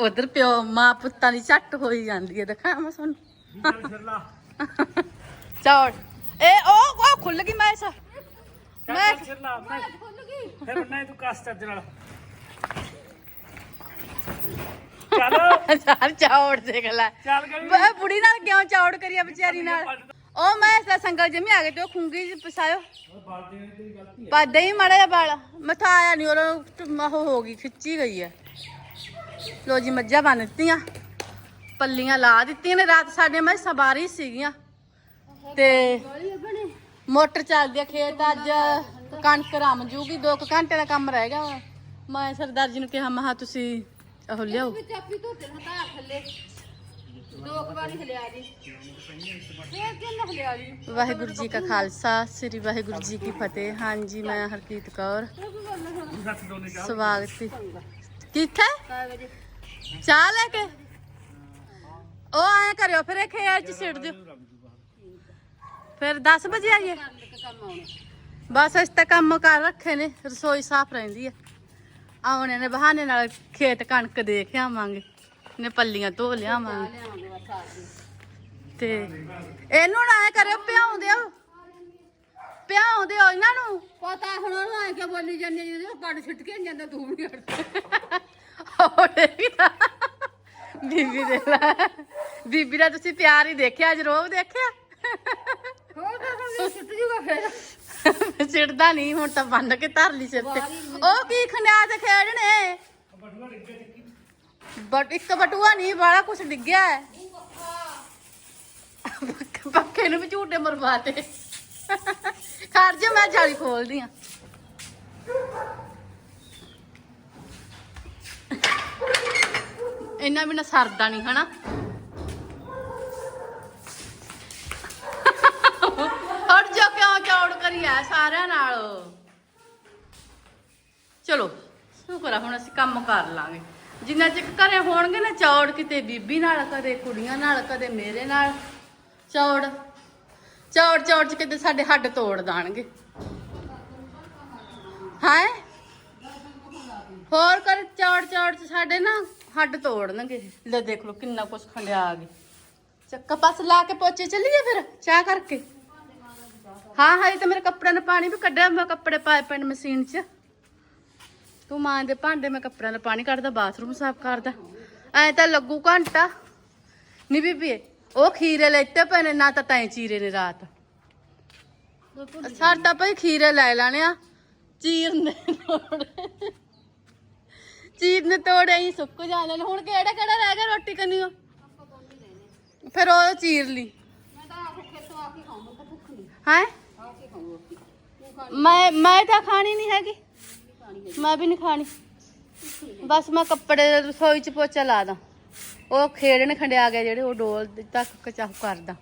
ਉਧਰ ਪਿਓ ਮਾਂ ਪੁੱਤਾਂ ਦੀ ਝੱਟ ਹੋਈ ਜਾਂਦੀ ਹੈ ਦਿਖਾ ਮੈਂ ਤੁਹਾਨੂੰ। ਚੌੜ। ਇਹ ਉਹ ਉਹ ਖੁੱਲ ਗਈ ਮੈਂ ਸਾ ਮੈਂ- ਚੱਲ ਫਿਰ ਲਾ ਮੈਂ ਫਿਰ ਨਹੀਂ ਤੂੰ ਕਸ ਚੱਜ ਨਾਲ। ਚੱਲ। ਯਾਰ ਚੌੜ ਦੇਖ ਲੈ। ਚੱਲ ਗਈ। ਬੁੜੀ ਨਾਲ ਕਿਉਂ ਚੌੜ ਕਰੀਆ ਵਿਚਾਰੀ ਨਾਲ? ਉਹ ਮੈਂ ਇਸ ਦਾ ਸੰਗਲ ਜਮੀ ਆ ਗਏ ਤੇ ਉਹ ਖੁੰਗੀ ਚ ਪਸਾਇਓ। ਪਾਦਾ ਹੀ। ਮੜਾ ਜਾ ਬਾਲ। ਮਥਾ ਆਇਆ ਨਹੀਂ ਉਹ ਉਹ ਹੋ ਗਈ ਖਿੱਚੀ ਗਈ ਹੈ। ਲੋ ਜੀ ਮੱਝਾਂ ਬੰਨ ਦਿੱਤੀਆਂ। ਪੱਲੀਆਂ ਲਾ ਦਿੱਤੀਆਂ ਨੇ। ਰਾਤ ਸਾਡੇ ਮੈਂ ਸਵਾਰੀ ਸੀਗੀਆਂ। ਤੇ ਮੋਟਰ ਚੱਲਦੀ ਆ ਖੇਤ। ਅੱਜ ਕਣਕ ਰਮ ਜੂਗੀ। 2 ਘੰਟੇ ਦਾ ਕੰਮ ਰਹਿ ਗਿਆ। ਮੈਂ ਸਰਦਾਰ ਜੀ ਨੂੰ ਕਿਹਾ ਮਹਾ ਤੁਸੀਂ ਉਹ ਲਿਆਓ। ਚਾਪੀ ਧੋਤੇ ਥੱਲੇ। ਵਾਹਿਗੁਰੂ ਜੀ ਕਾ ਖਾਲਸਾ। ਸ੍ਰੀ ਵਾਹਿਗੁਰੂ ਜੀ ਕੀ ਫਤਿਹ। ਹਾਂਜੀ ਮੈਂ ਹਰਕੀਤ ਕੌਰ। ਸਵਾਗਤ ਹੈ ਕਿੱਥੇ? ਚਾਹ ਲੈ ਕੇ। ਉਹ ਐ ਕਰਿਓ, ਫਿਰ ਇਹ ਖੇਤ ਚ ਸਿੱਟ ਦਿਓ। ਫਿਰ 10 ਵਜੇ ਆਈਏ। ਬਸ ਇਸ ਤਾਂ ਕੰਮ ਕਰ ਰੱਖੇ ਨੇ, ਰਸੋਈ ਸਾਫ਼ ਰਹਿੰਦੀ ਹੈ ਆਉਣੇ ਨੇ ਬਹਾਨੇ ਨਾਲ ਖੇਤ ਕਣਕ ਦੇਖ ਆਵਾਂਗੇ ਨੇ ਪੱਲੀਆਂ ਧੋ ਲਿਆਵਾਂਗੇ ਤੇ ਇਹਨੂੰ ਨਾ ਐ ਕਰਿਓ ਪਿਆਉਂ ਦਿਓ। ਪਿਆਉਂ ਦਿਓ ਇਹਨਾਂ ਨੂੰ। ਪਤਾ ਹੁਣ ਉਹਨੂੰ ਐ ਕਿ ਬੋਲੀ ਜਾਂਦੀ ਜਦੋਂ ਕੱਢ ਛਿੱਟ ਕੇ ਜਾਂਦਾ, ਤੂੰ ਵੀ ਬੀਬੀ ਦੇ ਲੈ ਬੀਬੀ ਦਾ ਤੁਸੀਂ ਪਿਆਰ ਹੀ ਦੇਖਿਆ ਅੱਜ ਰੋਬ ਦੇਖਿਆ? ਹੋਰ ਤਾਂ ਜੂਗਾ ਫੇਰ। ਨਹੀਂ ਹੁਣ ਤਾਂ ਬੰਨ ਕੇ ਧਰ ਲਈ ਸਿਰ ਤੇ। ਉਹ ਕੀ ਖੰਡਿਆ ਖੇਡਣੇ? ਬਟ ਇੱਕ ਬਟੂਆ ਨਹੀਂ ਬੜਾ ਕੁਛ ਡਿੱਗਿਆ ਹੈ। ਪੱਖੇ ਨੂੰ ਵੀ ਝੂਟੇ ਮਰਵਾਤੇ। ਖੜ ਜਾ ਮੈਂ ਜਾਲੀ ਖੋਲਦੀ ਆ। ਇੰਨਾ ਵੀ ਸਰਦਾ ਨਹੀਂ ਹਨਾ? ਹਟ ਜਾ ਕਿਉਂ ਚੌੜ ਕਰੀ ਐ ਸਾਰਿਆਂ ਨਾਲ? ਚਲੋ ਸ਼ੁਕਰ ਆ ਹੁਣ ਅਸੀਂ ਕੰਮ ਕਰ ਲਾਂਗੇ। ਜਿੰਨਾ ਚਿਰ ਘਰੇ ਹੋਣਗੇ ਨਾ ਚੌੜ, ਕਿਤੇ ਬੀਬੀ ਨਾਲ, ਕਦੇ ਕੁੜੀਆਂ ਨਾਲ, ਕਦੇ ਮੇਰੇ ਨਾਲ। ਚੌੜ ਚੌੜ ਚੌੜ ਚ ਕਿਤੇ ਸਾਡੇ ਹੱਡ ਤੋੜ ਦਾਣਗੇ। ਹਾਂ? ਹੋਰ ਕਰ ਚੌੜ ਚੌੜ ਚ ਸਾਡੇ ਨਾ ਹੱਡ ਤੋੜਨਗੇ। ਲੈ ਦੇਖ ਲਓ ਕਿੰਨਾ ਕੁਛ ਖੰਡਿਆ ਆ ਗਈ ਚੱਕਾ ਪਾਸ ਲਾ ਕੇ ਪੋਚੇ ਚੱਲੀਏ ਫਿਰ ਚਾਹ ਕਰਕੇ। ਹਾਂ ਹਾਂ ਇਹ ਤਾਂ ਮੇਰੇ ਕੱਪੜਿਆਂ ਦਾ ਪਾਣੀ ਵੀ ਕੱਢਿਆ ਮੈਂ ਕੱਪੜੇ ਪਾਏ ਪੈਣ ਮਸ਼ੀਨ 'ਚ। ਤੂੰ ਮਾਂ ਦੇ ਭਾਂਡੇ ਮੈਂ ਕੱਪੜਿਆਂ ਦਾ ਪਾਣੀ ਕੱਢਦਾ ਬਾਥਰੂਮ ਸਾਫ਼ ਕਰਦਾ। ਐ ਤਾਂ ਲੱਗੂ ਘੰਟਾ। ਨਹੀਂ ਬੀਬੀ ਉਹ ਖੀਰੇ ਲੈਤੇ ਪਏ ਨੇ ਨਾ ਤਾਂ ਤੈਂ ਚੀਰੇ ਨੇ ਰਾਤ। ਸਰ ਤਾਂ ਭਾਈ ਖੀਰੇ ਲੈ ਲੈਣੇ ਆ। ਚੀਰਨੇ ਤੋੜੇ ਚੀਰਨੇ ਤੋੜੇ ਹੀ ਸੁੱਕ ਜਾਂਦੇ ਨੇ। ਹੁਣ ਕਿਹੜਾ ਕਿਹੜਾ ਰਹਿ ਗਿਆ ਰੋਟੀ ਕਨੀ ਉਹ ਫਿਰ ਉਹ ਚੀਰ ਲਈ। ਮੈਂ ਹੈ? ਮੈਂ ਮੈਂ ਤਾਂ ਖਾਣੀ ਨਹੀਂ ਹੈਗੀ। ਮੈਂ ਵੀ ਨਹੀਂ ਖਾਣੀ। ਬਸ ਮੈਂ ਕੱਪੜੇ ਰਸੋਈ ਚ ਪੋਚਾ ਲਾ ਦਾਂ। ਉਹ ਖੇੜਨ ਖੰਡਿਆ ਗਿਆ ਜਿਹੜੇ ਉਹ ਡੋਲ ਤੱਕ ਕਚਾਹ ਕਰਦਾ।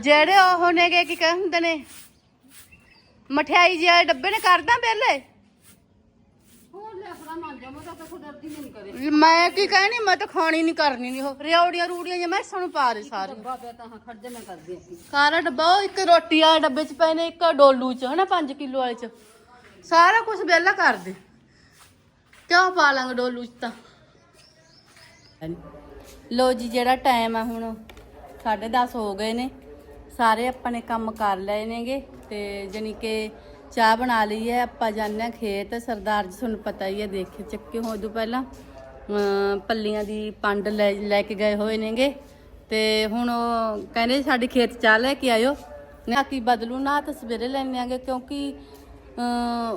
ਜਿਹੜੇ ਉਹ ਨੇਗੇ ਕੀ ਕਹਿੰਦੇ ਹੁੰਦੇ ਨੇ, ਮਠਿਆਈ ਜਿਹੇ ਡੱਬੇ ਨੇ, ਕਰਦਾ ਪਹਿਲੇ ਮੈਂ ਨਹੀਂ ਕਰੇ। ਕੀ ਕਹਿਣੀ ਮੈਂ ਤਾਂ ਖਾਣੀ ਨਹੀਂ ਕਰਨੀ ਨਹੀਂ ਉਹ। ਰਿਉੜੀਆਂ ਰੂੜੀਆਂ ਜੇ ਮੈਂ ਸਾਨੂੰ ਪਾ ਦੇ ਸਾਰੇ ਡੱਬਾ ਪਿਆ ਤਾਂ ਹਾਂ ਖੜ ਜਾ ਮੈਂ ਕਰਦੀ ਅਸੀਂ ਸਾਰਾ ਡੱਬਾ ਉਹ ਇੱਕ ਰੋਟੀ ਵਾਲੇ ਡੱਬੇ ਚ ਪਏ ਨੇ ਇੱਕ ਡੋਲੂ ਚ ਹਨਾ 5 ਕਿਲੋ ਵਾਲੇ ਚ। ਸਾਰਾ ਕੁਝ ਵਿਹਲਾ ਕਰ ਦੇ। ਕਿਉਂ ਪਾ ਲਾਂਗੇ ਡੋਲੂ ਚ ਤਾਂ? ਲੋ ਜੀ ਜਿਹੜਾ ਟਾਈਮ ਆ ਹੁਣ 10:30 ਹੋ ਗਏ ਨੇ। ਸਾਰੇ ਆਪਾਂ ਨੇ ਕੰਮ ਕਰ ਲਏ ਨੇਗੇ ਤੇ ਜਾਣੀ ਕਿ ਚਾਹ ਬਣਾ ਲਈ ਹੈ, ਆਪਾਂ ਜਾਂਦੇ ਹਾਂ ਖੇਤ, ਸਰਦਾਰ ਜੀ ਤੁਹਾਨੂੰ ਪਤਾ ਹੀ ਹੈ, ਦੇਖੇ ਚੱਕੇ ਹੋ ਤੋਂ ਪਹਿਲਾਂ ਪੱਲੀਆਂ ਦੀ ਪੰਡ ਲੈ ਲੈ ਕੇ ਗਏ ਹੋਏ ਨੇਗੇ, ਤੇ ਹੁਣ ਉਹ ਕਹਿੰਦੇ ਸਾਡੇ ਖੇਤ ਚਾਹ ਲੈ ਕੇ ਆਇਓ। ਨਾ ਕੀ ਬਦਲੂ ਨਾ ਤਾਂ ਸਵੇਰੇ ਲੈਣੇ ਆਂਗੇ, ਕਿਉਂਕਿ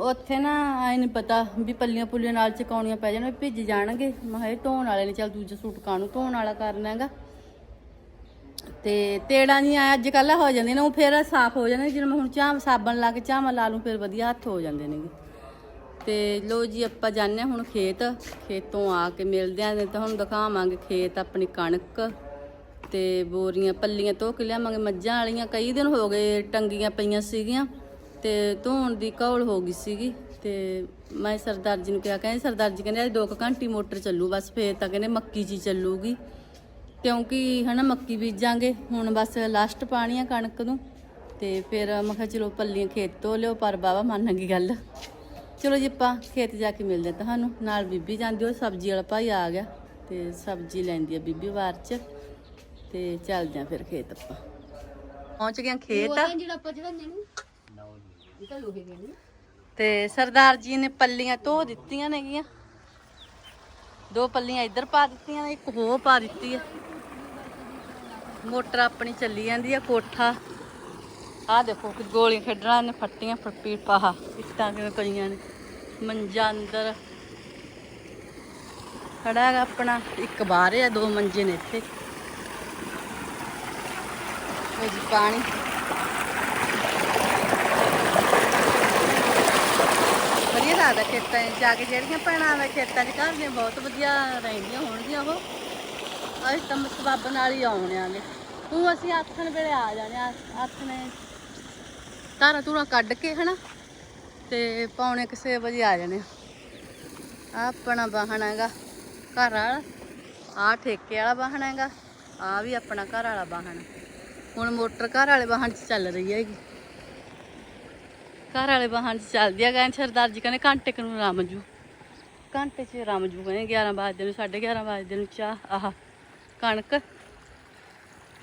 ਉੱਥੇ ਨਾ ਆਈ ਨਹੀਂ ਪਤਾ ਵੀ ਪੱਲੀਆਂ ਪੁੱਲੀਆਂ ਨਾਲ ਚਕਾਉਣੀਆਂ ਪੈ ਜਾਣ ਵੀ ਭਿੱਜ ਜਾਣਗੇ। ਮੈਂ ਕਿਹਾ ਇਹ ਧੋਣ ਵਾਲੇ ਨੇ, ਚੱਲ ਦੂਜਾ ਸੂਟ ਕਾਹਨੂੰ ਧੋਣ ਵਾਲਾ ਕਰਨਾ ਹੈਗਾ। ਤੇ ਤੇੜਾਂ ਨਹੀਂ ਅੱਜ ਕੱਲ ਹੋ ਜਾਂਦੇ ਨੇ, ਉਹ ਫਿਰ ਸਾਫ਼ ਹੋ ਜਾਂਦੇ ਜਿਵੇਂ ਹੁਣ ਚਾਹ, ਸਾਬਣ ਲਾ ਕੇ ਚਾਹ ਲਾ ਲੂੰ, ਫਿਰ ਵਧੀਆ ਹੱਥ ਹੋ ਜਾਂਦੇ ਨੇਗੇ। ਤੇ ਲੋ ਜੀ, ਆਪਾਂ ਜਾਂਦੇ ਹਾਂ ਹੁਣ ਖੇਤ, ਖੇਤੋਂ ਆ ਕੇ ਮਿਲਦੇ ਆਂ ਤੇ ਤੁਹਾਨੂੰ ਦਿਖਾਵਾਂਗੇ ਖੇਤ ਆਪਣੀ ਕਣਕ ਤੇ ਬੋਰੀਆਂ ਪੱਲੀਆਂ ਧੋ ਕੇ ਲਿਆਵਾਂਗੇ। ਮੱਝਾਂ ਵਾਲੀਆਂ ਕਈ ਦਿਨ ਹੋ ਗਏ ਟੰਗੀਆਂ ਪਈਆਂ ਸੀਗੀਆਂ ਤੇ ਧੋਣ ਦੀ ਕੌਲ ਹੋ ਗਈ ਸੀਗੀ ਤੇ ਮੈਂ ਸਰਦਾਰ ਜੀ ਨੂੰ ਕਿਹਾ, ਕਹਿੰਦੇ ਸਰਦਾਰ ਜੀ ਕਹਿੰਦੇ ਅੱਜ 2 ਘੰਟੀ ਮੋਟਰ ਚੱਲੂ, ਬਸ ਫੇਰ ਤਾਂ ਕਹਿੰਦੇ ਮੱਕੀ ਜੀ ਚੱਲੂਗੀ। ਕਿਉਂਕਿ ਹਨਾ ਮੱਕੀ ਬੀਜਾਂਗੇ ਹੁਣ ਬਸ ਲਾਸਟ ਪਾਣੀ ਆ ਕਣਕ ਨੂੰ ਤੇ ਫਿਰ ਮੈਂ ਕਿਹਾ ਚਲੋ ਪੱਲੀਆਂ ਖੇਤ ਤੋਂ ਲਿਓ ਪਰ ਬਾਬਾ ਮੰਨ ਗਈ ਗੱਲ। ਚਲੋ ਜੀ ਆਪਾਂ ਖੇਤ ਜਾ ਕੇ ਮਿਲਦੇ ਹਾਂ ਤੁਹਾਨੂੰ ਨਾਲ ਬੀਬੀ ਜਾਂਦੀ ਉਹ ਸਬਜ਼ੀ ਵਾਲਾ ਭਾਈ ਆ ਗਿਆ ਤੇ ਸਬਜ਼ੀ ਲੈਂਦੀ ਆ ਬੀਬੀ ਵਾਰ ਚ ਤੇ ਚੱਲਦੇ ਆ ਫਿਰ ਖੇਤ ਆਪਾਂ। ਪਹੁੰਚ ਗਏ ਹਾਂ ਖੇਤ। ਜਿਹੜਾ ਆਪਾਂ ਜਿਹੜਾ ਤਾਂ ਸਰਦਾਰ ਜੀ ਨੇ ਪੱਲੀਆਂ ਧੋ ਦਿੱਤੀਆਂ ਨੇਗੀਆਂ। ਦੋ ਪੱਲੀਆਂ ਇੱਧਰ ਪਾ ਦਿੱਤੀਆਂ ਨੇ ਇੱਕ ਹੋਰ ਪਾ ਦਿੱਤੀ ਆ। ਮੋਟਰ ਆਪਣੀ ਚੱਲੀ ਜਾਂਦੀ ਆ, ਕੋਠਾ। ਆ ਦੇਖੋ ਕਿ ਗੋਲੀਆਂ ਖੇਡਣਾ ਨੇ ਫੱਟੀਆਂ ਫੱਪੀ ਪਾਹਾ। ਇੱਟਾਂ ਕਿਵੇਂ ਪਈਆਂ ਨੇ। ਮੰਜਾ ਅੰਦਰ। ਖੜਾ ਹੈਗਾ ਆਪਣਾ, ਇੱਕ ਬਾਹਰ ਆ, ਦੋ ਮੰਜੇ ਨੇ ਇੱਥੇ। ਉਹ ਜੀ, ਪਾਣੀ। ਵਧੀਆ ਲੱਗਦਾ ਖੇਤਾਂ 'ਚ ਜਾ ਕੇ, ਜਿਹੜੀਆਂ ਭੈਣਾਂ ਵੇ ਖੇਤਾਂ 'ਚ ਘਰ ਦੀਆਂ, ਬਹੁਤ ਵਧੀਆ ਰਹਿੰਦੀਆਂ ਹੋਣਗੀਆਂ ਉਹ। ਅਸੀਂ ਤਾਂ ਸਬੱਬ ਨਾਲ ਹੀ ਆਉਣੇ ਆਂਗੇ ਤੂੰ ਅਸੀਂ ਆਥਣ ਵੇਲੇ ਆ ਜਾਣੇ ਆ, ਆਥਣੇ। ਧਾਰਾਂ ਧੂਰਾਂ ਕੱਢ ਕੇ, ਹਨਾ? ਤੇ ਪੌਣੇ ਕਿਸੇ ਵਜੇ ਆ ਜਾਣੇ ਆ। ਆਹ ਆਪਣਾ ਵਾਹਣ ਹੈਗਾ, ਘਰ ਵਾਲਾ। ਆ ਠੇਕੇ ਵਾਲਾ ਵਾਹਣ ਹੈਗਾ ਆ ਵੀ ਆਪਣਾ ਘਰ ਵਾਲਾ ਵਾਹਣ ਹੁਣ ਮੋਟਰ ਘਰ ਵਾਲੇ ਵਾਹਣ 'ਚ ਚੱਲ ਰਹੀ ਹੈਗੀ। ਘਰ ਵਾਲੇ ਵਾਹਨ 'ਚ ਚੱਲਦੀ ਆ ਗਏ ਸਰਦਾਰ ਜੀ ਕਹਿੰਦੇ ਘੰਟੇ ਕੁ ਨੂੰ ਰਮ ਜੂ। ਘੰਟੇ 'ਚ ਰਮ ਜੂ ਕਹਿੰਦੇ 11 ਵਜੇ ਨੂੰ 11:30 ਵਜੇ ਨੂੰ ਚਾਹ, ਆਹ ਕਣਕ।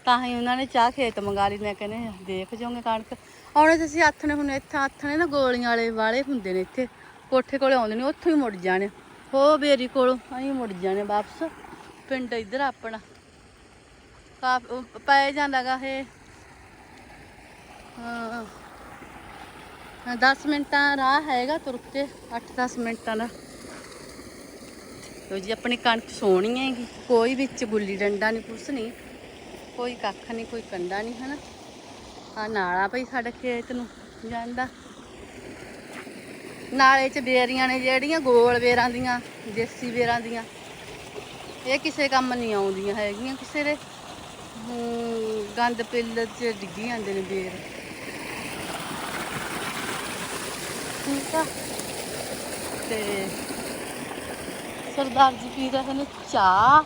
ਤਾਂ ਹੀ ਉਹਨਾਂ ਨੇ ਚਾਹ ਖੇਤ ਮੰਗਾ ਲਈ। ਮੈਂ ਕਹਿੰਦੇ ਦੇਖ ਜਾਓਗੇ ਕਣਕ। ਆਉਣੇ ਤੇ ਅਸੀਂ ਆਥਣੇ ਹੁਣ, ਇੱਥੇ ਆਥਣੇ ਨਾ ਗੋਲੀਆਂ ਵਾਲੇ ਵਾਲੇ ਹੁੰਦੇ ਨੇ ਇੱਥੇ। ਕੋਠੇ ਕੋਲੇ ਆਉਂਦੇ ਨੇ, ਉੱਥੋਂ ਹੀ ਮੁੜ ਜਾਣੇ। ਹੋ ਬੇਰੀ ਕੋਲੋਂ ਅਸੀਂ ਮੁੜ ਜਾਣੇ ਵਾਪਸ। ਪਿੰਡ ਇੱਧਰ ਆਪਣਾ। ਕਾਫ, ਉਹ ਪੈ ਜਾਂਦਾਗਾ ਇਹ। ਹਾਂ। ਹਾਂ 10 ਮਿੰਟਾਂ ਰਾਹ ਹੈਗਾ ਤੁਰ ਕੇ 8-10 ਮਿੰਟਾਂ ਦਾ। ਲੋ ਜੀ, ਆਪਣੀ ਕਣਕ ਸੋਹਣੀ ਹੈਗੀ। ਕੋਈ ਵਿੱਚ ਗੁੱਲੀ ਡੰਡਾ ਨਹੀਂ ਕੁਛ ਨਹੀਂ ਕੋਈ ਕੱਖ ਨਹੀਂ ਕੋਈ ਕੰਡਾ ਨਹੀਂ ਹਨਾ। ਆ ਨਾਲਾ ਭਈ ਸਾਡੇ ਖੇਤ ਨੂੰ ਜਾਂਦਾ। ਨਾਲੇ 'ਚ ਬੇਰੀਆਂ ਨੇ ਜਿਹੜੀਆਂ, ਗੋਲ ਬੇਰਾਂ ਦੀਆਂ, ਦੇਸੀ ਬੇਰਾਂ ਦੀਆਂ। ਇਹ ਕਿਸੇ ਕੰਮ ਨਹੀਂ ਆਉਂਦੀਆਂ ਹੈਗੀਆਂ ਕਿਸੇ ਦੇ। ਗੰਦ ਪਿੱਲ 'ਚ ਡਿੱਗੀ ਜਾਂਦੇ ਨੇ ਬੇਰ। ਠੀਕ ਆ। ਤੇ ਸਰਦਾਰ ਜੀ ਪੀ ਰਹੇ ਨੇ ਚਾਹ।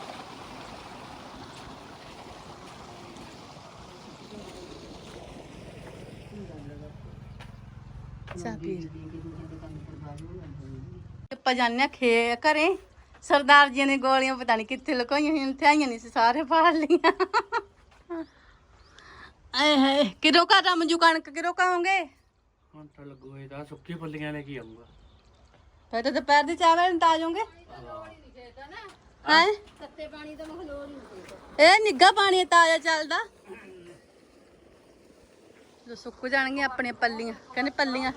ਚਾਹ ਪੀ। ਆਪਾਂ ਹਾਂ ਖੇ ਘਰੇ। ਸਰਦਾਰ ਜੀ ਨੇ ਗੋਲੀਆਂ ਪਤਾ ਨਹੀਂ ਕਿੱਥੇ ਲੁਕਾਈਆਂ ਹੋਈਆਂ ਇੱਥੇ ਆਈਆਂ ਨਹੀਂ ਸੀ ਸਾਰੇ ਫਾੜ ਲਈਆਂ। ਆਏ ਹਾਏ ਕਿਰੋ ਕਾ ਰਮਜੂ ਕਣਕ ਕਿਰੋ ਕਾਉਂਗੇ ਹੁਣ ਤਾਂ ਲੱਗੂ ਇਹਦਾ ਸੁੱਕੀ ਪੱਲੀਆਂ ਲੈ ਕੇ ਆਉਂਗਾ ਫਿਰ ਤਾਂ ਦੁਪਹਿਰ ਦੀ ਚਾਹ ਵੇਲੇ ਤਾਂ ਜਾਓਗੇ? ਹੈ? ਤੱਤੇ ਪਾਣੀ ਤਾਂ ਮੈਂ ਲੋੜ ਨਹੀਂ ਹੁੰਦੀ ਇਹ ਨਿੱਗਾ ਪਾਣੀ ਤਾਜ਼ਾ ਚੱਲਦਾ। ਜੋ ਸੁੱਕ ਜਾਣਗੀਆਂ ਆਪਣੀਆਂ ਪੱਲੀਆਂ। ਕਹਿੰਦੇ ਪੱਲੀਆਂ।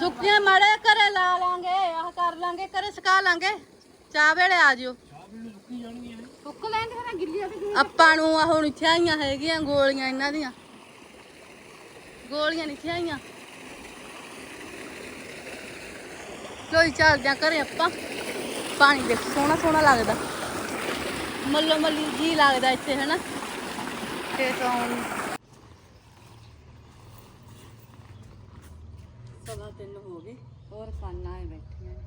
ਸੁੱਕੀਆਂ ਮਾੜੇ ਘਰੇ ਲਾ ਲਾਂਗੇ ਆਹ ਕਰ ਲਾਂਗੇ ਘਰੇ ਸੁਕਾ ਲਾਂਗੇ। ਚਾਹ ਵੇਲੇ ਆ ਜਿਓ। ਸੁੱਕ ਲੈਂਦੇ ਫਿਰ ਗਿੱਲੀਆਂ ਤੇ ਆਪਾਂ ਨੂੰ ਆਹ ਹੁਣ ਇੱਥੇ ਆਈਆਂ ਹੈਗੀਆਂ ਗੋਲੀਆਂ ਇਹਨਾਂ ਦੀਆਂ। ਗੋਲੀਆਂ ਨਹੀਂ ਇੱਥੇ ਆਈਆਂ। ਲੋਈ ਚੱਲਦੇ ਆ ਘਰੇ ਆਪਾਂ। ਪਾਣੀ ਦੇਖ ਸੋਹਣਾ ਸੋਹਣਾ ਲੱਗਦਾ। ਮੱਲੋ ਮੱਲੀ ਜੀ ਲੱਗਦਾ ਇੱਥੇ ਹਨਾ। ਖੇਤ ਆਉਣ ਸਵਾ ਤਿੰਨ ਹੋ ਗਏ। ਹੋਰ ਖਾਣਾ ਹੈ ਬੈਠੀਆਂ ਨੇ।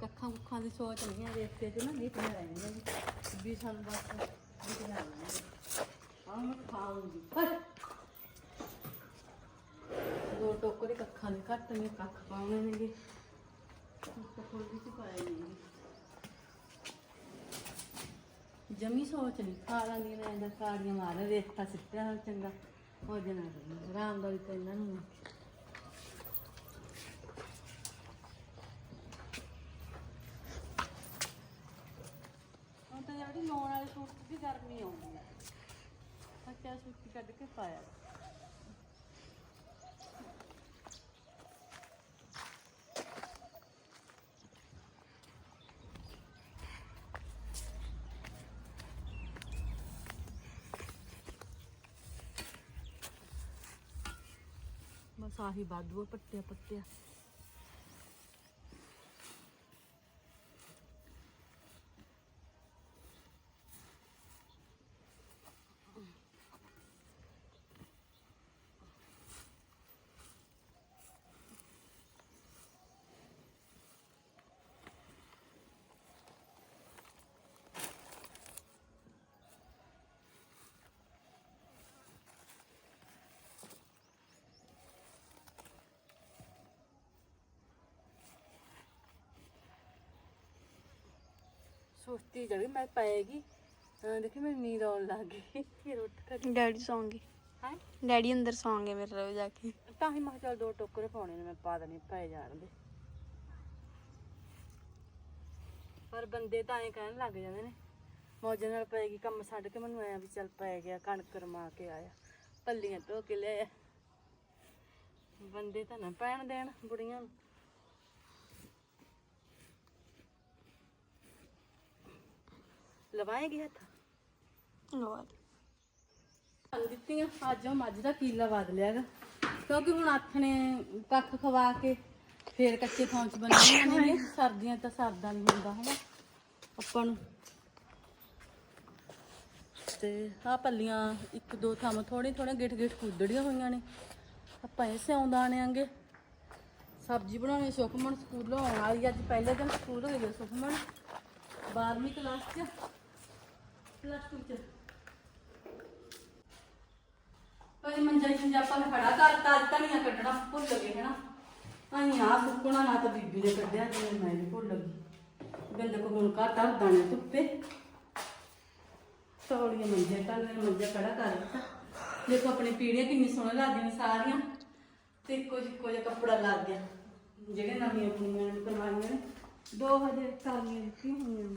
ਕੱਖਾਂ ਕੁੱਖਾਂ ਦੀ ਸੋਚ ਨਹੀਂ ਹੈ ਦੇਖਦੇ ਤੇ ਨਾ ਨੀਤੀਆਂ ਰਹਿੰਦੀਆਂ ਜੀ ਵੀ ਸਾਨੂੰ ਬਸ ਦਿਖ ਜਾਣਾ ਆਹ ਮੈਂ ਖਾਉਂਗੀ ਪਰ ਦੋ ਟੋਕਰੇ ਕੱਖਾਂ ਦੇ ਘੱਟ ਨੇ, ਕੱਖ ਪਾਉਣੇ ਨੇਗੇ। ਟੋਕਰ ਵਿੱਚ ਪਾਏ ਨੇ ਜਮੀ ਸੋਚ ਨਹੀਂ, ਖਾ ਲਾਂਗੀ ਮੈਂ ਇਹਦਾ ਕਾੜੀਆਂ ਮਾਰ, ਰੇਤਾ ਸਿੱਟਿਆ ਚੰਗਾ। ਹੋ ਜਾਣਾ ਆਰਾਮ ਦਾ ਵੀ ਇਹਨਾਂ ਨੂੰ ਹੁਣ ਤਾਂ ਲਾਉਣ ਵਾਲੇ ਸੂਟ 'ਚ ਵੀ ਗਰਮੀ ਆਉਂਦੀ ਹੈ ਬੱਚਾ ਸੂਟ ਕੱਢ ਕੇ ਪਾਇਆ। ਬਸ ਆਹੀ ਬਾਦੂ ਪੱਟਿਆ ਪੱਟਿਆ ਸੁਸਤੀ ਚੜੀ ਮੈਂ ਪਏਗੀ। ਅਹ ਦੇਖੀ ਮੈਨੂੰ ਨੀਂਦ ਆਉਣ ਲੱਗ ਗਈ। ਫਿਰ ਉੱਠ ਕੇ ਡੈਡੀ ਸੌਂਗੇ। ਹਾਂ? ਡੈਡੀ ਅੰਦਰ ਸੌਂਗੇ ਮੇਰੇ ਨਾਲ ਜਾ ਕੇ। ਤਾਂ ਹੀ ਮੈਂ ਕਿਹਾ ਚੱਲ ਦੋ ਟੋਕਰੇ ਪਾਉਣੇ ਨੇ ਮੈਂ ਪਾ ਦੇਣੀ ਪੈ ਜਾਣ ਦੇ ਪਰ ਬੰਦੇ ਤਾਂ ਐਂ ਕਹਿਣ ਲੱਗ ਜਾਂਦੇ ਨੇ ਮੌਜਾਂ ਨਾਲ ਪਏਗੀ ਕੰਮ ਛੱਡ ਕੇ ਮੈਨੂੰ ਐਂ ਵੀ ਚੱਲ ਪੈ ਗਿਆ ਕਣਕ ਰਮਾ ਕੇ ਆਇਆ ਪੱਲੀਆਂ ਧੋ ਕੇ ਲਿਆਇਆ। ਬੰਦੇ ਤਾਂ ਨਾ ਪੈਣ ਦੇਣ ਬੁੜੀਆਂ ਨੂੰ। ਲਵਾਏਗੀ ਹੱਥ? ਲਵਾ ਅੰਨ ਦਿੱਤੀਆਂ ਅੱਜ ਉਹ ਮੱਝ ਦਾ ਕੀਲਾ ਵਧ ਲਿਆਗਾ। ਕਿਉਂਕਿ ਹੁਣ ਨੇ ਕੱਖ ਖਵਾ ਕੇ ਫੇਰ ਕੱਚੇ ਥਾਂ ਚ ਬਣਾਉਣੀਆਂ ਨੇ ਸਰਦੀਆਂ ਤਾਂ ਸਰਦਾ ਨਹੀਂ ਹੁੰਦਾ ਹਨਾ ਆਪਾਂ ਨੂੰ। ਤੇ ਆ ਪੱਲੀਆਂ ਇੱਕ ਦੋ ਥਾਂ ਥੋੜੀ ਥੋੜੇ ਗਿੱਠ ਗਿੱਠ ਕੁੱਦੜੀਆਂ ਹੋਈਆਂ ਨੇ। ਆਪਾਂ ਇਹ ਸਿਉਂ ਦਾਣਿਆਂਗੇ ਸਬਜ਼ੀ ਬਣਾਉਣੀ ਸੁਖਮਨ ਸਕੂਲੋਂ ਆਉਣ ਵਾਲੀ ਅੱਜ ਪਹਿਲੇ ਦਿਨ ਸਕੂਲ ਹੋ ਗਿਆ ਸੁਖਮਨ। 12ਵੀਂ ਕਲਾਸ ਚ। ਪਲੱਸ 2 ਚ। ਪਰ ਮੰਜਾ ਜਿੰਜਾ ਆਪਾਂ ਨੇ ਖੜਾ ਕਰਤਾ ਅੱਜ ਧਨੀਆ ਕੱਢਣਾ, ਭੁੱਲ ਗਏ ਹਨਾ ਅਸੀਂ ਆ ਸੁੱਕਣਾ ਨਾ ਤਾਂ ਬੀਬੀ ਨੇ ਕੱਢਿਆ ਜਿਵੇਂ ਮੈਂ ਵੀ ਭੁੱਲ ਗਈ। ਬਿੰਦ ਕੋ ਹੁਣ ਘਾਟਾ ਦਾਣੇ ਧੁੱਪੇ। ਤੌਲੀਏ ਮੰਜੇ ਤਾਂ ਨੇ ਮੰਜਾ ਖੜਾ ਕਰ ਦਿੱਤਾ। ਦੇਖੋ ਆਪਣੀ ਪੀੜੀਆਂ ਕਿੰਨੀ ਸੋਹਣੇ ਲੱਗਦੀਆਂ ਨੇ ਸਾਰੀਆਂ। ਤੇ ਇੱਕੋ ਜਿੱਕੋ ਜਿਹਾ ਕੱਪੜਾ ਲੱਗ ਗਿਆ ਜਿਹੜੇ ਨਵੀਆਂ ਕੁੜੀਆਂ ਨੇ ਕਰਵਾਈਆਂ ਨੇ। ਦੋ ਹਜੇ ਕਾਲੀਆਂ ਦਿੱਤੀਆਂ ਹੋਈਆਂ ਨੇ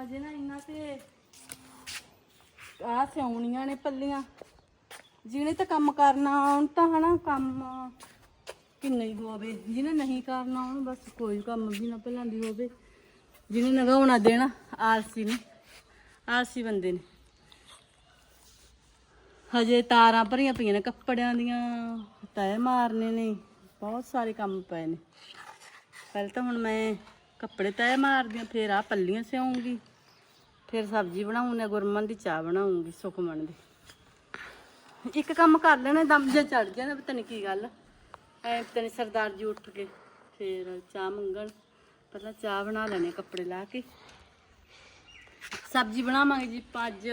ਹਜੇ ਨਾ ਇਹਨਾਂ ਤੇ ਆ ਸਿਉਣੀਆਂ ਨੇ ਪੱਲੀਆਂ। ਜਿਹਨੇ ਤਾਂ ਕੰਮ ਕਰਨਾ, ਉਹਨ ਤਾਂ ਹਨਾ ਕੰਮ ਕਿੰਨਾ ਹੀ ਹੋਵੇ। ਜਿਹਨੇ ਨਹੀਂ ਕਰਨਾ, ਉਹਨੂੰ ਬਸ ਕੋਈ ਕੰਮ ਵੀ ਨਾ ਭਲਾਂਦੀ ਹੋਵੇ। ਜਿਹਨੇ ਨਗਾਉਣਾ ਦੇਣਾ, ਆਲਸੀ ਨੇ। ਆਲਸੀ ਬੰਦੇ ਨੇ। ਹਜੇ ਤਾਰਾਂ ਭਰੀਆਂ ਪਈਆਂ ਨੇ, ਕੱਪੜਿਆਂ ਦੀਆਂ ਤੈ ਮਾਰਨੇ ਨੇ। ਬਹੁਤ ਸਾਰੇ ਕੰਮ ਪਏ ਨੇ। ਪਹਿਲਾਂ ਤਾਂ ਹੁਣ ਮੈਂ ਕੱਪੜੇ ਤੈ ਮਾਰਦੀਆਂ ਹਾਂ, ਫਿਰ ਆ ਪੱਲੀਆਂ ਸਿਉਂਗੀ। ਫਿਰ ਸਬਜ਼ੀ ਬਣਾਉਂਗੀ ਗੁਰਮਨ ਦੀ ਚਾਹ ਬਣਾਉਂਗੀ, ਸੁਖਮਨ ਦੀ। ਇੱਕ ਕੰਮ ਕਰ ਲੈਣਾ, ਦਮ ਜੇ ਚੜ ਜਾਣਾ ਪਤਾ ਨਹੀਂ ਕੀ ਗੱਲ। ਐ ਪਤਾ ਨਹੀਂ ਸਰਦਾਰ ਜੀ ਉੱਠ ਕੇ ਫਿਰ ਚਾਹ ਮੰਗਣ। ਪਹਿਲਾਂ ਚਾਹ ਬਣਾ ਲੈਣੇ ਕੱਪੜੇ ਲਾ ਕੇ। ਸਬਜ਼ੀ ਬਣਾਵਾਂਗੇ ਜੀ ਪੰਜ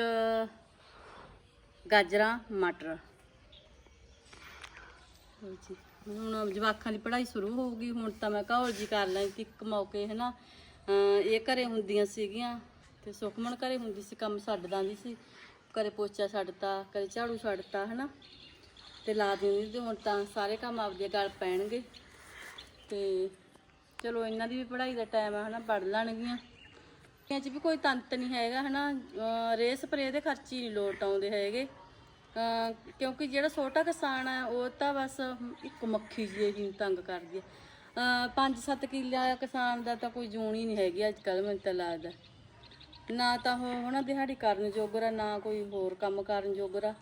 ਗਾਜਰਾਂ, ਮਟਰ। ਲਓ ਜੀ। ਹੁਣ ਜਵਾਕਾਂ ਦੀ ਪੜ੍ਹਾਈ ਸ਼ੁਰੂ ਹੋਊਗੀ, ਹੁਣ ਤਾਂ ਮੈਂ ਕਾਹਲ ਜੀ ਕਰ ਲਾਂ ਕਿ ਇੱਕ ਮੌਕੇ ਹੈ ਨਾ ਇਹ ਘਰੇ ਹੁੰਦੀਆਂ ਸੀਗੀਆਂ ਤੇ ਸੁਖਮਨ ਘਰੇ ਹੁੰਦੀ ਸੀ, ਕੰਮ ਛੱਡ ਦਾਂਦੀ ਸੀ। ਕਰੇ ਪੋਚਾ ਛੱਡਤਾ ਕਦੇ ਝਾੜੂ ਛੱਡਤਾ, ਹਨਾ? ਤੇ ਲਾ ਦਿੰਦੀ ਤੇ ਹੁਣ ਤਾਂ ਸਾਰੇ ਕੰਮ ਆਪਦੇ ਗੱਲ ਪੈਣਗੇ। ਤੇ ਚਲੋ ਇਹਨਾਂ ਦੀ ਵੀ ਪੜ੍ਹਾਈ ਦਾ ਟਾਈਮ ਹੈ ਹਨਾ? ਪੜ੍ਹ ਲੈਣਗੀਆਂ। ਇਹ ਚ ਵੀ ਕੋਈ ਤੰਤ ਨਹੀਂ ਹੈਗਾ, ਹਨਾ? ਅਹ ਰੇ ਸਪਰੇ ਦੇ ਖਰਚੇ ਨਹੀਂ ਲੋਟ ਆਉਂਦੇ ਹੈਗੇ। ਕਿਉਂਕਿ ਜਿਹੜਾ ਛੋਟਾ ਕਿਸਾਨ ਹੈ, ਉਹ ਤਾਂ ਬਸ ਇੱਕ ਮੱਖੀ ਜਿਹੀ ਤੰਗ ਕਰਦੀ ਹੈ। ਅਹ ਪੰਜ ਸੱਤ ਕਿੱਲਾ ਕਿਸਾਨ ਦਾ ਤਾਂ ਕੋਈ ਜੂਨ ਹੀ ਨਹੀਂ ਹੈਗੀ ਅੱਜ ਕੱਲ ਮੈਨੂੰ ਤਾਂ ਲੱਗਦਾ। ਨਾ ਤਾਂ ਉਹ ਹਨਾ ਦਿਹਾੜੀ ਕਰਨ ਜੋਗਰਾ, ਨਾ ਕੋਈ ਹੋਰ ਕੰਮ ਕਰਨ ਜੋਗਰਾ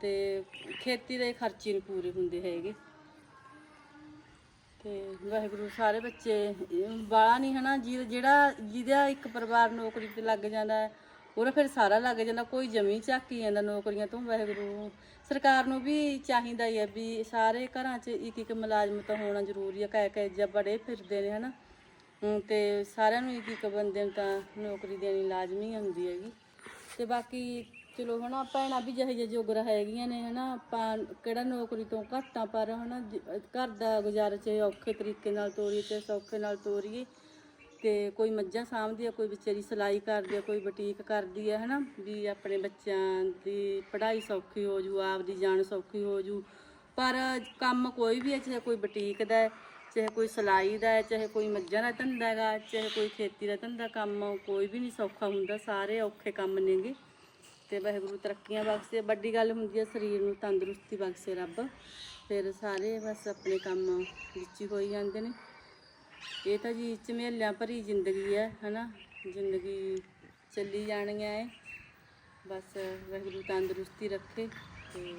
ਤੇ ਖੇਤੀ ਦੇ ਖਰਚੇ ਨਹੀਂ ਪੂਰੇ ਹੁੰਦੇ ਹੈਗੇ। ਤੇ ਵਾਹਿਗੁਰੂ ਸਾਰੇ ਬੱਚੇ ਬਾਲਾ ਨਹੀਂ ਹਨਾ, ਜਿਹਦਾ- ਜਿਹੜਾ, ਜਿਹਦਾ ਇੱਕ ਪਰਿਵਾਰ ਨੌਕਰੀ ਤੇ ਲੱਗ ਜਾਂਦਾ ਹੈ ਉਹਦਾ ਫਿਰ ਸਾਰਾ ਲੱਗ ਜਾਂਦਾ, ਕੋਈ ਜਮੀ ਝਾਕੀ ਜਾਂਦਾ, ਨੌਕਰੀਆਂ ਤੋਂ ਵਾਹਿਗੁਰੂ। ਸਰਕਾਰ ਨੂੰ ਵੀ ਚਾਹੀਦਾ ਹੀ ਹੈ ਵੀ ਸਾਰੇ ਘਰਾਂ 'ਚ ਇੱਕ ਇੱਕ ਮੁਲਾਜ਼ਮ ਤਾਂ ਹੋਣਾ ਜ਼ਰੂਰੀ ਹੈ ਕਹਿ ਕਹਿ ਜਾਂ ਬੜੇ ਫਿਰਦੇ ਨੇ, ਹਨਾ। ਹਮ ਤੇ ਸਾਰਿਆਂ ਨੂੰ ਇੱਕ ਇੱਕ ਬੰਦੇ ਨੂੰ ਤਾਂ ਨੌਕਰੀ ਦੇਣੀ ਲਾਜ਼ਮੀ ਹੁੰਦੀ ਹੈਗੀ। ਤੇ ਬਾਕੀ ਚਲੋ, ਹਨਾ, ਭੈਣਾਂ ਵੀ ਜਿਹੇ ਜਿਹੇ ਜੋਗਰਾ ਹੈਗੀਆਂ ਨੇ, ਹਨਾ, ਆਪਾਂ ਕਿਹੜਾ ਨੌਕਰੀ ਤੋਂ ਘੱਟਾਂ ਪਰ, ਹਨਾ, ਜ- ਘਰ ਦਾ ਗੁਜ਼ਾਰਾ ਚਾਹੇ ਔਖੇ ਤਰੀਕੇ ਨਾਲ ਤੋਰੀਏ, ਚਾਹੇ ਸੌਖੇ ਨਾਲ ਤੋਰੀਏ ਤੇ ਕੋਈ ਮੱਝਾਂ ਸਾਂਭਦੀ ਆ, ਕੋਈ ਵਿਚਾਰੀ ਸਿਲਾਈ ਕਰਦੀ ਆ, ਕੋਈ ਬੁਟੀਕ ਕਰਦੀ ਆ, ਹਨਾ? ਵੀ ਆਪਣੇ ਬੱਚਿਆਂ ਦੀ ਪੜ੍ਹਾਈ ਸੌਖੀ ਹੋ ਜੂ, ਆਪਦੀ ਜਾਨ ਸੌਖੀ ਹੋ ਜੂ। ਪਰ ਕੰਮ ਕੋਈ ਵੀ ਹੈ ਚਾਹੇ ਕੋਈ ਬੁਟੀਕ ਦਾ ਹੈ, ਚਾਹੇ ਕੋਈ ਸਿਲਾਈ ਦਾ ਹੈ, ਚਾਹੇ ਕੋਈ ਮੱਝਾਂ ਦਾ ਧੰਦਾ ਹੈਗਾ, ਚਾਹੇ ਕੋਈ ਖੇਤੀ ਦਾ ਧੰਦਾ, ਕੰਮ ਕੋਈ ਵੀ ਨਹੀਂ ਸੌਖਾ ਹੁੰਦਾ, ਸਾਰੇ ਔਖੇ ਕੰਮ ਨੇਗੇ। ਤੇ ਵਾਹਿਗੁਰੂ ਤਰੱਕੀਆਂ ਬਖਸ਼ੇ। ਵੱਡੀ ਗੱਲ ਹੁੰਦੀ ਹੈ ਸਰੀਰ ਨੂੰ ਤੰਦਰੁਸਤੀ ਬਖਸ਼ੇ ਰੱਬ। ਫਿਰ ਸਾਰੇ ਬਸ ਆਪਣੇ ਕੰਮ ਵਿੱਚ ਹੀ ਹੋਈ ਜਾਂਦੇ ਨੇ। ਇਹ ਤਾਂ ਜੀ ਝਮੇਲਿਆਂ ਭਰੀ ਜ਼ਿੰਦਗੀ ਹੈ, ਹਨਾ? ਜ਼ਿੰਦਗੀ ਚੱਲੀ ਜਾਣੀ ਹੈ ਬਸ ਵਾਹਿਗੁਰੂ ਤੰਦਰੁਸਤੀ ਰੱਖੇ ਤੇ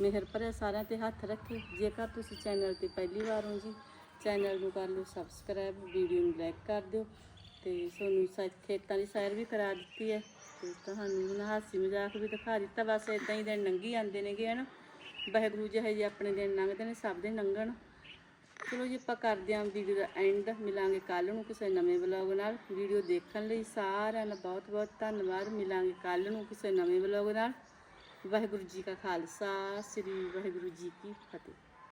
ਮਿਹਰ ਭਰਿਆ ਸਾਰਿਆਂ ਤੇ ਹੱਥ ਰੱਖੇ। ਜੇਕਰ ਤੁਸੀਂ ਚੈਨਲ ਤੇ ਪਹਿਲੀ ਵਾਰ ਹੋ ਜੀ, ਚੈਨਲ ਨੂੰ ਕਰ ਲਓ ਸਬਸਕ੍ਰਾਈਬ, ਵੀਡੀਓ ਨੂੰ ਲਾਈਕ ਕਰ ਦਿਓ ਤੇ ਤੁਹਾਨੂੰ ਸਾ- ਖੇਤਾਂ ਦੀ ਸੈਰ ਵੀ ਕਰਾ ਦਿੱਤੀ ਹੈ ਤੇ ਤੁਹਾਨੂੰ ਹੁਣ ਹਾਸੀ ਮਜ਼ਾਕ ਵੀ ਦਿਖਾ ਦਿੱਤਾ। ਬਸ ਇਦਾਂ ਹੀ ਦਿਨ ਲੰਘੀ ਜਾਂਦੇ ਨੇਗੇ, ਹਨਾ? ਵਾਹਿਗੁਰੂ ਜਿਹੇ ਜਿਹੇ ਆਪਣੇ ਦਿਨ ਲੰਘਦੇ ਨੇ, ਸਭ ਦੇ ਲੰਘਣ ਚਲੋ ਜੀ, ਆਪਾਂ ਕਰਦੇ ਹਾਂ ਵੀਡੀਓ ਦਾ ਐਂਡ ਮਿਲਾਂਗੇ ਕੱਲ ਨੂੰ ਕਿਸੇ ਨਵੇਂ ਵਲੌਗ ਨਾਲ। ਵੀਡੀਓ ਦੇਖਣ ਲਈ ਸਾਰਿਆਂ ਦਾ ਬਹੁਤ ਬਹੁਤ ਧੰਨਵਾਦ। ਮਿਲਾਂਗੇ ਕੱਲ ਨੂੰ ਕਿਸੇ ਨਵੇਂ ਵਲੌਗ ਨਾਲ। ਵਾਹਿਗੁਰੂ ਜੀ ਕਾ ਖਾਲਸਾ, ਸ੍ਰੀ ਵਾਹਿਗੁਰੂ ਜੀ ਕੀ ਫਤਿਹ।